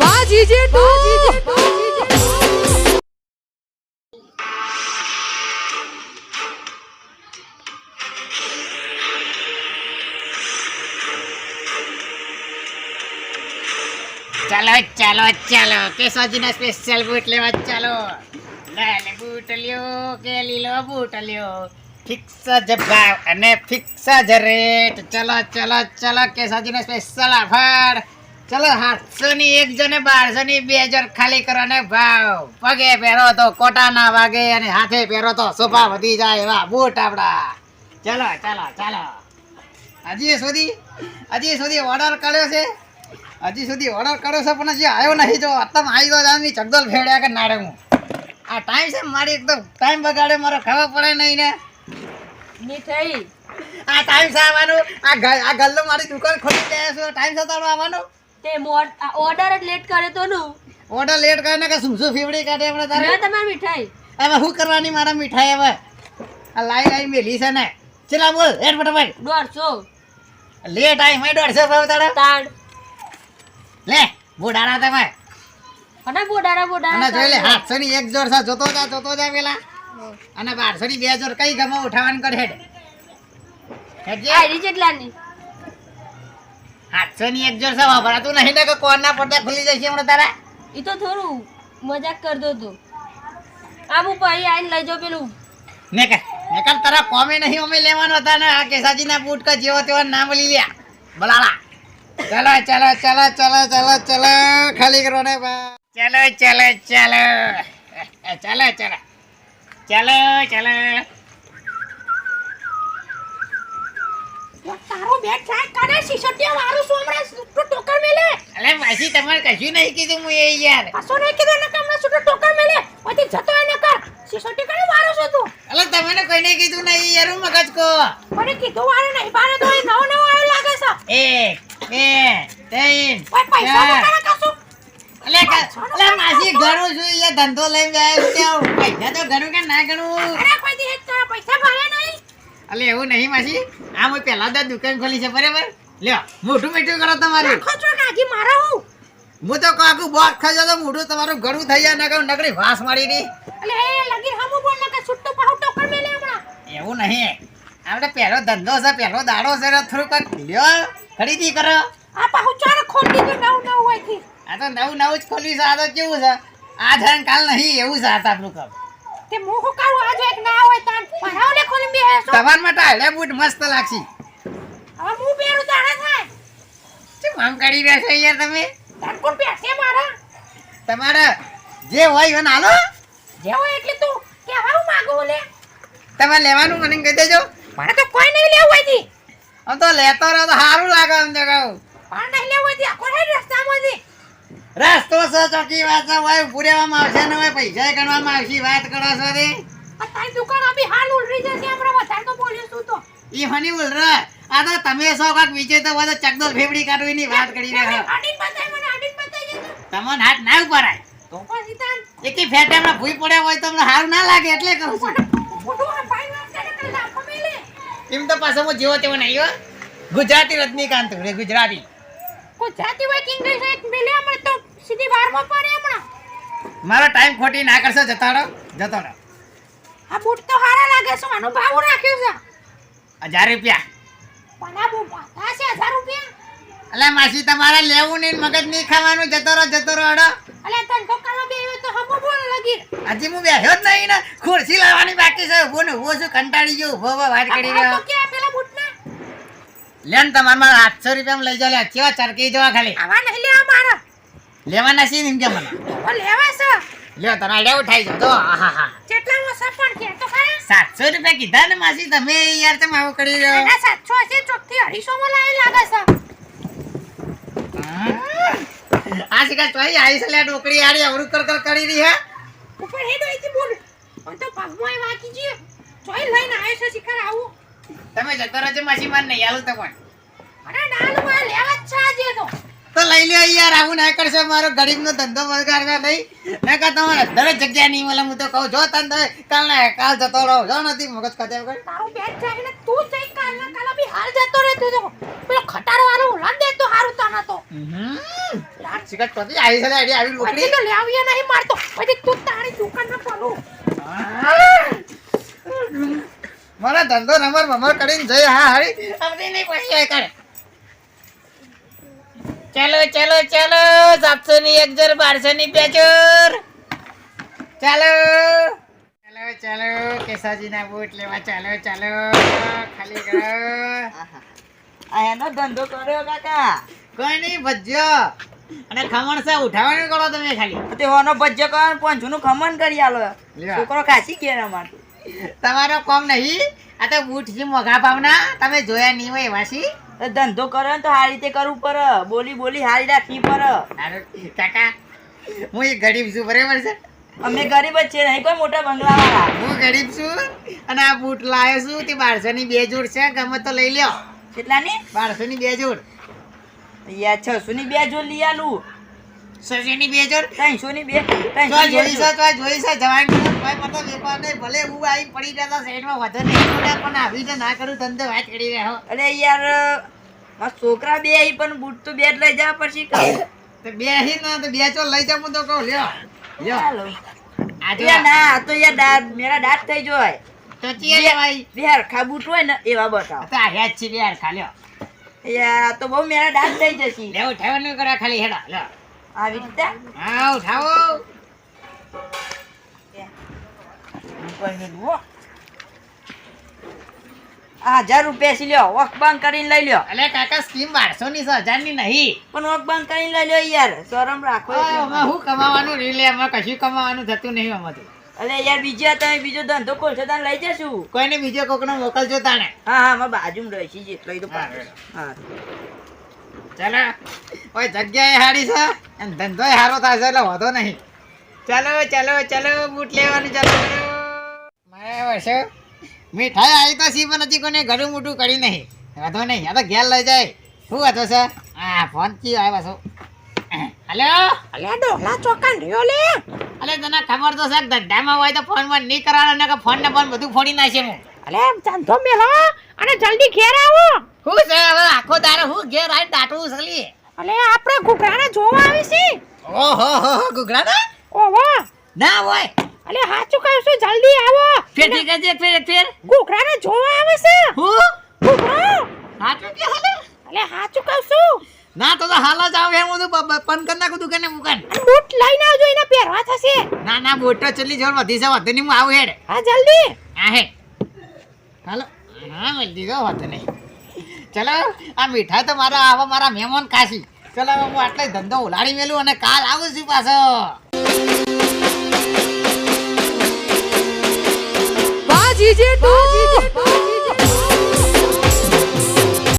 વાહ GJ two ચાલો ચાલો ચાલો. કેશવજીના સ્પેશિયલ બૂટ લેવા ચાલો. લાલ બૂટ લ્યો કે લીલો બૂટ લ્યો? ફિક્સ જ ભાવ અને ફિક્સ જ રેટ ચલો ચલો ચલો કેશવજીના સ્પેશિયલ ઓફર ચલો સાતસો ની એક જો ને બારસો ની બે હજાર ખાલી કરો ને ભાવ પગે પહેરો તો કોટા ના વાગે અને હાથે પહેરો તો સોફા વધી જાય એવા બૂટ આપડા. ચલો ચલો, ચાલો. હજી સુધી હજી સુધી ઓર્ડર કર્યો છે? હજી સુધી ઓર્ડર કર્યો છે, પણ હજી આવ્યો નહીં. જો અત્તમ આવી ગયો જાની ચગદલ ફેડ્યા કે નાડે હું. આ ટાઈમ છે મારી એકદમ ટાઈમ બગાડે મારો ખબર પડે નહીં ને. મીઠાઈ આ ટાઈમ સા આવવાનું. આ આ ગલ્લો મારી દુકાન ખોલી જાય છે. ટાઈમ સા તારો આવવાનો? તે ઓર્ડર જ લેટ કર્યો તો નું. ઓર્ડર લેટ કરીને કે શું શું ફીવડી કાઢે આપણે તારે? તમારી મીઠાઈ. હવે શું કરવાની મારા મીઠાઈ હવે? આ લાઈ લાઈ મેલી છે ને. ચલા બોલ હેડ ફટાફટ. દોઢસો. લેટ આવી મેં દોઢસો ભાવ તારા તાડ લે બોડારા તમે. અને બોડારા અને બોડારા જોઈ લે હાથસો ની એક જોર છે જોતો જા જોતો જા પેલા. અને બારસો ની બે જોર કઈ ગમો ઉઠાવવાનું કરે હેડ. હેડજે. ની એક જોર છે વાપરાતું નહીં ને કે કોણના પડદા ખુલી જશે હમણાં તારા? એ તો થોડું મજાક કરતો હતો. આમ હું આવીને લઈ જાઉં પેલું. ને કે ને કાલ તારા કોમે નહીં અમે લેવાનો હતા ને આ કેસાજી ના બૂટ કા જેવો તેવો નામ લઈ લ્યા. બલાલા. ચલો ચલો ચલો ચલો ચલો ચલો ખાલી કરો ને બા. ચલો ચલો ચલો. ચલો ચલો. ચલો ચાલો. તારો બેગ ટ્રાય કરે શીશટીયા વાળું છું હમણાં ટોકર મેલે? અલે માસી તમારે કશું નહીં કીધું હું એ યાર. કસો નહીં કીધું ને હમણાં સુટો ટોકર મેલે? પછી જતો એને કર. શીશટી કરે વાળું છું તું? અલે તમને કોઈને કીધું નહીં યાર હું મગજ કો. મને કીધું વાળું નહીં બારે તો એ નવો નવો આવ્યો લાગે છે. એક બે ત્રણ ઓય પૈસા ચાર. કશું અલે અલે માસી ઘણું છું યાર ધંધો લઈને આવ્યો છે પૈસા તો ઘણું કે ના ઘણું? અરે કોઈ દી તારા પૈસા ભરે નહીં. અલે એવું નહીં માસી. આ હું પહેલા તો દુકાન ખોલી છે બરાબર? લ્યો મોઢું મીઠું કરો તમારું. ખોચો કાકી મારો હું? હું તો આખું બોક્સ ખાઈ તો મોઢું તમારું ઘણું થઈ જાય ના કહું નકરી વાસ મારી ની અલે લગી હમુ બોલ કે છૂટતો પાહુ ટોકર મેલે હમણા. એવું નહીં. આપણે પહેલો ધંધો છે પહેલો દાડો છે એટલે થોડુંક લ્યો ખરીદી કરો. આ પાહુ ચાર ખોલી તો નવ નવ હોયથી. આ તો નવું નવું જ ખોલ્યું છે આ તો કેવું છે? આ ધન કાલ નહીં એવું છે આ આપણું કામ. તે મું હું કાઢું આજો એક ના હોય તાન ભરાવલે ખોલી બે હેસો તમાર માટે હાલે બૂટ મસ્ત લાગશે. હવે મું પહેરું તાણે થાય. શું આમ કાઢી રહ્યા છો યાર તમે? તાન કોણ પહેરશે મારા? તમારા જે હોય એને હાલો. જે હોય એટલે તું કે હાવ માંગો લે. તમે લેવાનું મને કહી દેજો. મને તો કોઈ નહીં લેવું હોય તી આમ તો લેતો રહો તો સારું લાગે એમ તો કહું. પણ નહીં લેવું હોય તી આખો રસ્તામાં તી રસ્તો છે ચોકી વાત હોય પૂરેવામાં આવશે ને હોય પૈસા ગણવામાં આવશે વાત કરો છો રે તારી દુકાન આપી હાલ ઉલરી જશે આપણે વધારે તો બોલ્યો છું તો. ઈ હની બોલ આ તો તમે સો કાક વિજય તો બધા ચકદોલ ફેફડી કાઢવી ની વાત કરી રહ્યા આડીન બતાય મને આડીન બતાય તમને હાથ ના ઉપરાય તો પછી તાન એકી ફેટામાં ભૂઈ પડ્યા હોય તમને હારું ના લાગે એટલે કહું છું. મોટું ભાઈ વાત કરે કે લાફો મેલે. એમ તો પાછો હું જેવો તેવો નહીં હો. ગુજરાતી રજનીકાંત રે ગુજરાતી. ગુજરાતી હોય કે ઇંગ્લિશ હોય મેલે હમણાં તો સીધી બારમાં પડે હમણાં. મારો ટાઈમ ખોટી ના કરશો જતાડો રહો જતો રહો. આ બૂટ તો હારા લાગે છે આનો ભાવ રાખ્યો છે. હજાર રૂપિયા. પણ આ બૂટ પાસે હજાર રૂપિયા? અલે માસી તમારે લેવું નહીં મગજ નહીં ખાવાનું જતો રહો જતો રહો અડો અલે તન કાલો બે તો હમો બોલ લગી હજી હું બેહ્યો જ નહીં ને ખુરશી લાવવાની બાકી છે ઊભો ને ઊભો છું કંટાળી ગયો ઊભો ઊભો વાત કરી રહ્યો. કે પેલા બૂટના? લે ને તમારા મારા આઠસો રૂપિયા લઈ જાઓ લે કેવા ચરકી જવા ખાલી. આવા નહીં મારા લેવાના છે ને એમ કે મને? ઓ લેવા છો? લ્યો તને લેવું થાય છે. તો આહા હા કેટલામાં સફળ કે તો ખરા. સાતસો રૂપિયા કીધા ને માસી તમે યાર તમે આવું કરી રહ્યો ના સાતસો છે ચોકથી અઢીસો માં લાય લાગે છે. આ શિકાર ચોઈ આઈ છે લે ડોકરી આડી અવરું કર કર કરી રહી હે. ઉપર હે હોયથી બોલ. ઓ તો પગમાં એ વાકી ગયો. ચોઈ લઈને આવ્યો છે શિખર આવું. તમે જતો રહેજો માસી માર નહીં આલું તો પણ. અરે ડાલમાં લેવા જ છે આજે તો. તો લઈ લ્યો યાર આવું ના કરશો મારો ગરીબનો ધંધો બગાડવા નહીં ના કા તમારે દરેક જગ્યા નહીં મળે. હું તો કહું જો તને તમે કાલ ના કાલ જતો રહો. જો નથી મગજ ખાતે વગર તારું બેટ જાય ને તું જઈ કાલ ના કાલ બી હાલ જતો રહે તું પેલો ખટારો વાળો ઉલાન દે તો મારું તને તો. શિકાર પતિ આવી છે આડી આવી લોકડી તો લેવીએ નહીં મારતો. પછી તું તારી દુકાનમાં પડું મારા ધંધો નંબર મમર કરીને જઈ હા હારી. અમને નહીં પછી કરે. ચાલો ચાલો ચાલો. સાતસો ની એક જોર બારસો ની બે જોર. ચાલો. ચાલો ચાલો. કેસાજી ના બૂટ લેવા ચાલો ચાલો. ખાલી કરો. એનો ધંધો કર્યો કાકા. કોઈ નહીં ભજ્યો. અને ખમણ સા ઉઠાવવાનું કરો તમે ખાલી. તે હોનો ભજ્યો કરો પાંચસો નું ખમણ કરી આલો. છોકરો ખાસી ગયા અમાર તમારો કોમ નહીં. આ તો બૂટ છે મોઘા ભાવના. તમે જોયા નહીં હોય વાસી ધંધો કરો ને તો સારી રીતે કરવું પડે. બોલી બોલી હારી રાખવી પડે. કાકા હું એક ગરીબ છું બરાબર છે? અમે ગરીબ જ છે નહીં કોઈ મોટા બંગલા હું ગરીબ છું અને આ બૂટ લાવ્યો છું તે બારસો ની બે જોડ છે ગમે તો લઈ લ્યો. કેટલાની? બારસો ની બે જોડ. યાર છસો ની બે જોડ લઈ આલું. સજી ની બે જોડ ત્રણસો ની બે તો ત્રણસો જોઈ સા તો જોઈ સા જવાન ભાઈ મતલબ વેપાર નહીં ભલે હું આવી પડી જતા સાઈડમાં વધુ નહીં. પણ આવી રીતે ના કરું ધંધો વાત કરી રહ્યો. અરે યાર મારા છોકરા બે અહીં પણ બૂટ તો બે લઈ જા પછી તો બે હી ના તો બે ચો લઈ જાઉં હું તો કહું લ્યો લ્યો. આજે ના આ તો યાર દાંત મેરા દાંત થઈ જોય તો ચીએ ભાઈ બે હરખા બૂટ હોય ને એવા બતાવ. તો આ છે બે યાર ખાલ્યો યાર તો બહુ મેરા દાંત થઈ જશે. લેવું ઠેવાનું કરા ખાલી હેડા લ્યો. આવી રીતે? હા ઉઠાવો હો. હજાર રૂપિયા સી લ્યો. વોક બંધ કરીને લઈ લ્યો. એટલે કાકા સ્કીમ બારસો ની છે હજારની નહીં. પણ વોક બંધ કરીને લઈ લ્યો યાર. શરમ રાખો શું કમાવાનું? રીલે એમાં કશું કમાવાનું થતું નહીં આમાંથી. અલે યાર બીજા તમે બીજો ધંધો ખોલશો તને લઈ જશું. કોઈને બીજો કોકનો મોકલજો તાણે. હા હા મારા બાજુમાં રહી છે એટલે તો હા, હા. ચાલો. ઓય જગ્યાએ હારી છે? અને ધંધોય સારો થાય છે એટલે વાંધો નહીં. ચાલો ચાલો ચાલો બૂટ લેવાનું ચાલો મારે વર્ષે મીઠાઈ આવી તો સી પણ હજી કોને ઘરું મોટું કરી નહીં. વાંધો નહીં આ તો ઘેર લઈ જાય. શું વાંધો છે? હા ફોન કી આવ્યા છો. હલો? અલ્યા ડોલા ચોકાન રહ્યો લે? અલે તને ખબર તો છે ધંધામાં હોય તો ફોન બંધ નહીં કરવાનો ને કે ફોન ને ફોન બધું ફોડી નાખે હું. અલે ધંધો મેલો અને જલ્દી ઘેર આવો. હું છે હવે? આખો દારો હું ઘેર આવીને દાટું સલી અલે આપણે ઘૂઘરાને જોવા આવી છે. ઓહો હો હો ગુગરા ના ઓહો. ના હોય. અલે હાચું કહું છું જલ્દી આવો. ફેર ઠીક છે ફેર ફેર. ઘૂઘરાને જોવા આવે છે. હું? ઘૂઘરો. હાચું કે હાલે? અલે હાચું કહું છું. ના તો હાલ જ આવ એમ બધું બ- બ- પન કરી નાખું તું કે મુકાન બૂટ લઈને આવજો એને પહેરવા થશે. ના ના બોટો ચલી જોર વધી છે વધુ નહીં હું આવું હેડ. હા જલ્દી. હા હે હાલો. હા દીધો વધુ નહીં. ચલો આ મીઠાઈ તો મારા આવા મારા મહેમાન ખાશી ચલો હવે હું આટલે ધંધો ઉલાડી મેલું અને કાલ આવું છું પાછો. બાજી જે ટુ